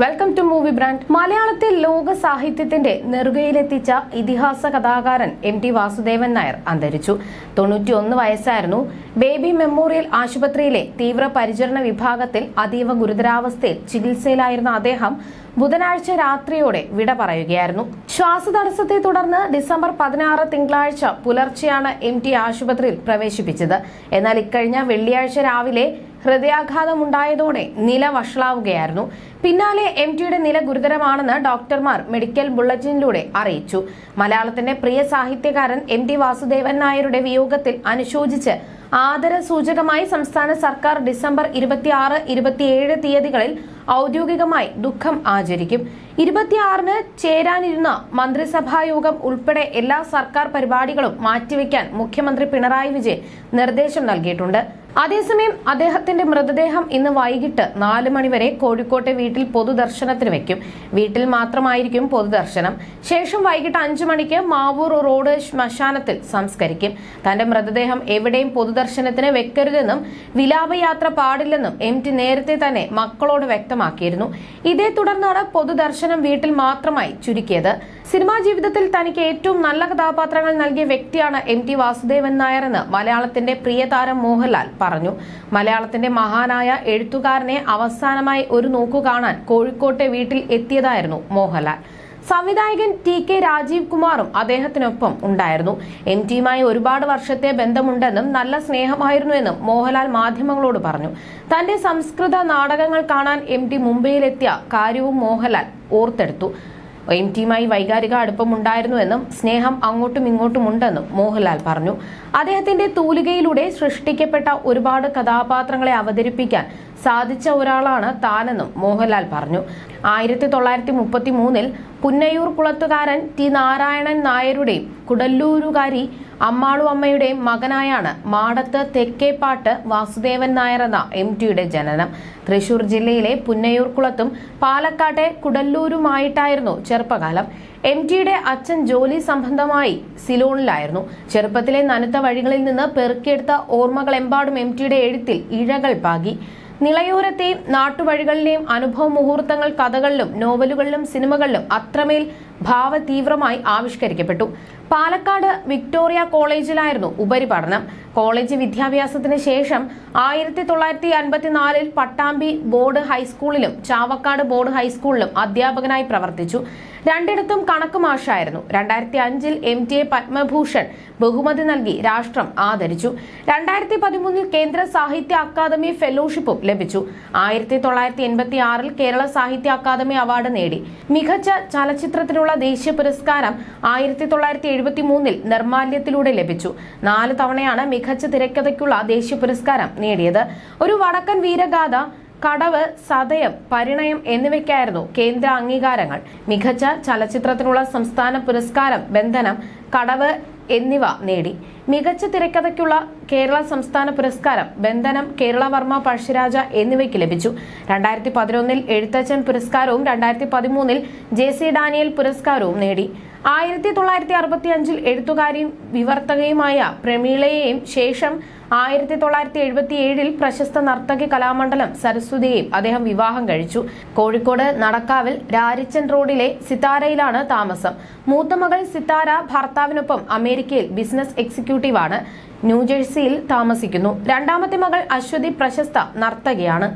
Welcome to movie brand മലയാളത്തിൽ ലോക സാഹിത്യത്തിന്റെ നെറുകയിലെത്തിച്ച ഇതിഹാസ കഥാകാരൻ എം ടി വാസുദേവൻ നായർ അന്തരിച്ചു. തൊണ്ണൂറ്റിയൊന്ന് വയസ്സായിരുന്നു ബേബി മെമ്മോറിയൽ ആശുപത്രിയിലെ തീവ്രപരിചരണ വിഭാഗത്തിൽ അതീവ ഗുരുതരാവസ്ഥയിൽ ചികിത്സയിലായിരുന്ന അദ്ദേഹം ബുധനാഴ്ച രാത്രിയോടെ വിട പറയുകയായിരുന്നു. ശ്വാസതടസ്സത്തെ തുടർന്ന് ഡിസംബർ പതിനാറ് തിങ്കളാഴ്ച പുലർച്ചെയാണ് എം ടി ആശുപത്രിയിൽ പ്രവേശിപ്പിച്ചത്. എന്നാൽ ഇക്കഴിഞ്ഞ വെള്ളിയാഴ്ച രാവിലെ ഹൃദയാഘാതമുണ്ടായതോടെ നില വഷളാവുകയായിരുന്നു. പിന്നാലെ എം ടിയുടെ നില ഗുരുതരമാണെന്ന് ഡോക്ടർമാർ മെഡിക്കൽ ബുള്ളറ്റിനിലൂടെ അറിയിച്ചു. മലയാളത്തിന്റെ പ്രിയ സാഹിത്യകാരൻ എം ടി വാസുദേവൻ നായരുടെ വിയോഗത്തിൽ അനുശോചിച്ച് ആദര സൂചകമായി സംസ്ഥാന സർക്കാർ ഡിസംബർ ഇരുപത്തിയാറ് ഇരുപത്തിയേഴ് തീയതികളിൽ ഔദ്യോഗികമായി ദുഃഖം ആചരിക്കും. ഇരുപത്തിയാറിന് ചേരാനിരുന്ന മന്ത്രിസഭായോഗം ഉൾപ്പെടെ എല്ലാ സർക്കാർ പരിപാടികളും മാറ്റിവെക്കാൻ മുഖ്യമന്ത്രി പിണറായി വിജയൻ നിർദ്ദേശം നൽകിയിട്ടുണ്ട്. അതേസമയം അദ്ദേഹത്തിന്റെ മൃതദേഹം ഇന്ന് വൈകിട്ട് നാല് മണിവരെ കോഴിക്കോട്ടെ വീട്ടിൽ പൊതുദർശനത്തിന് വെക്കും. വീട്ടിൽ മാത്രമായിരിക്കും പൊതുദർശനം. ശേഷം വൈകിട്ട് അഞ്ചു മണിക്ക് മാവൂർ റോഡ് ശ്മശാനത്തിൽ സംസ്കരിക്കും. തന്റെ മൃതദേഹം എവിടെയും പൊതുദർശനത്തിന് വെക്കരുതെന്നും വിലാപയാത്ര പാടില്ലെന്നും എം ടി നേരത്തെ തന്നെ മക്കളോട് വ്യക്തമാക്കിയിരുന്നു. ഇതേ തുടർന്നാണ് പൊതുദർശനം വീട്ടിൽ മാത്രമായി ചുരുക്കിയത്. സിനിമാ ജീവിതത്തിൽ തനിക്ക് ഏറ്റവും നല്ല കഥാപാത്രങ്ങൾ നൽകിയ വ്യക്തിയാണ് എം ടി വാസുദേവൻ നായർ എന്ന് മലയാളത്തിന്റെ പ്രിയതാരം മോഹൻലാൽ പറഞ്ഞു. മലയാളത്തിന്റെ മഹാനായ എഴുത്തുകാരനെ അവസാനമായി ഒരു നോക്കു കാണാൻ കോഴിക്കോട്ടെ വീട്ടിൽ എത്തിയതായിരുന്നു മോഹൻലാൽ. സംവിധായകൻ ടി കെ രാജീവ് കുമാറും അദ്ദേഹത്തിനൊപ്പം ഉണ്ടായിരുന്നു. എം ടിയുമായി ഒരുപാട് വർഷത്തെ ബന്ധമുണ്ടെന്നും നല്ല സ്നേഹമായിരുന്നുവെന്നും മോഹൻലാൽ മാധ്യമങ്ങളോട് പറഞ്ഞു. തന്റെ സംസ്കൃത നാടകങ്ങൾ കാണാൻ എം ടി മുംബൈയിലെത്തിയ കാര്യവും മോഹൻലാൽ ഓർത്തെടുത്തു. എം ടിയുമായി വൈകാരിക അടുപ്പമുണ്ടായിരുന്നുവെന്നും സ്നേഹം അങ്ങോട്ടും ഇങ്ങോട്ടും ഉണ്ടെന്നും മോഹൻലാൽ പറഞ്ഞു. അദ്ദേഹത്തിന്റെ തൂലികയിലൂടെ സൃഷ്ടിക്കപ്പെട്ട ഒരുപാട് കഥാപാത്രങ്ങളെ അവതരിപ്പിക്കാൻ സാധിച്ച ഒരാളാണ് താനെന്നും മോഹൻലാൽ പറഞ്ഞു. ആയിരത്തി തൊള്ളായിരത്തി മുപ്പത്തി മൂന്നിൽ പുന്നയൂർ കുളത്തുകാരൻ ടി നാരായണൻ നായരുടെയും കുടല്ലൂരുകാരി അമ്മാളു അമ്മയുടെയും മകനായാണ് മാടത്ത് തെക്കേപ്പാട്ട് വാസുദേവൻ നായർ എന്ന എം ടിയുടെ ജനനം. തൃശൂർ ജില്ലയിലെ പുന്നയൂർകുളത്തും പാലക്കാട്ടെ കുടല്ലൂരുമായിട്ടായിരുന്നു ചെറുപ്പകാലം. എം ടിയുടെ അച്ഛൻ ജോലി സംബന്ധമായി സിലോണിലായിരുന്നു. ചെറുപ്പത്തിലെ നനുത്ത വഴികളിൽ നിന്ന് പെറുക്കിയെടുത്ത ഓർമ്മകളെമ്പാടും എം ടിയുടെ എഴുത്തിൽ ഇഴകൾ പാകി. നിളയോരത്തെയും നാട്ടുവഴികളിലെയും അനുഭവ മുഹൂർത്തങ്ങൾ കഥകളിലും നോവലുകളിലും സിനിമകളിലും അത്രമേൽ ഭാവതീവ്രമായി ആവിഷ്കരിക്കപ്പെട്ടു. പാലക്കാട് വിക്ടോറിയ കോളേജിലായിരുന്നു ഉപരിപഠനം. കോളേജ് വിദ്യാഭ്യാസത്തിന് ശേഷം ആയിരത്തി തൊള്ളായിരത്തി അൻപത്തിനാലിൽ പട്ടാമ്പി ബോർഡ് ഹൈസ്കൂളിലും ചാവക്കാട് ബോർഡ് ഹൈസ്കൂളിലും അധ്യാപകനായി പ്രവർത്തിച്ചു. രണ്ടിടത്തും കണക്ക് മാഷായിരുന്നു. രണ്ടായിരത്തി അഞ്ചിൽ എം ടി എ പത്മഭൂഷൺ ബഹുമതി നൽകി രാഷ്ട്രം ആദരിച്ചു. രണ്ടായിരത്തി പതിമൂന്നിൽ കേന്ദ്ര സാഹിത്യ അക്കാദമി ഫെലോഷിപ്പും ലഭിച്ചു. ആയിരത്തി തൊള്ളായിരത്തി എൺപത്തി ആറിൽ കേരള സാഹിത്യ അക്കാദമി അവാർഡ് നേടി. മികച്ച ചലച്ചിത്രത്തിനുള്ള ദേശീയ പുരസ്കാരം ആയിരത്തി തൊള്ളായിരത്തി എഴുപത്തി മൂന്നിൽ നിർമാല്യത്തിലൂടെ ലഭിച്ചു. നാല് തവണയാണ് മികച്ച തിരക്കഥയ്ക്കുള്ള ദേശീയ പുരസ്കാരം നേടിയത്. ഒരു വടക്കൻ വീരഗാഥ കടവ് സതയം പരിണയം എന്നിവയ്ക്കായിരുന്നു കേന്ദ്ര അംഗീകാരങ്ങൾ. മികച്ച ചലച്ചിത്രത്തിനുള്ള സംസ്ഥാന പുരസ്കാരം ബന്ധനം കടവ് എന്നിവ നേടി. മികച്ച തിരക്കഥയ്ക്കുള്ള കേരള സംസ്ഥാന പുരസ്കാരം ബന്ധനം കേരളവർമ്മ പഴശ്ശിരാജ എന്നിവയ്ക്ക് ലഭിച്ചു. രണ്ടായിരത്തി പതിനൊന്നിൽ എഴുത്തച്ഛൻ പുരസ്കാരവും രണ്ടായിരത്തി പതിമൂന്നിൽ ജെ സി ഡാനിയൽ പുരസ്കാരവും നേടി. ആയിരത്തി തൊള്ളായിരത്തി അറുപത്തി അഞ്ചിൽ എഴുത്തുകാരിയും വിവർത്തകയുമായ പ്രമീളയെയും ശേഷം ആയിരത്തി തൊള്ളായിരത്തി എഴുപത്തി ഏഴിൽ പ്രശസ്ത നർത്തകി കലാമണ്ഡലം സരസ്വതിയെയും അദ്ദേഹം വിവാഹം കഴിച്ചു. കോഴിക്കോട് നടക്കാവിൽ രാരിച്ചൻ റോഡിലെ സിത്താരയിലാണ് താമസം. മൂത്തമകൾ സിത്താര ഭർത്താവിനൊപ്പം അമേരിക്കയിൽ ബിസിനസ് എക്സിക്യൂട്ടീവാണ് ന്യൂജേഴ്സിയിൽ താമസിക്കുന്നു. രണ്ടാമത്തെ മകൾ അശ്വതി പ്രശസ്ത നർത്തകിയാണ്.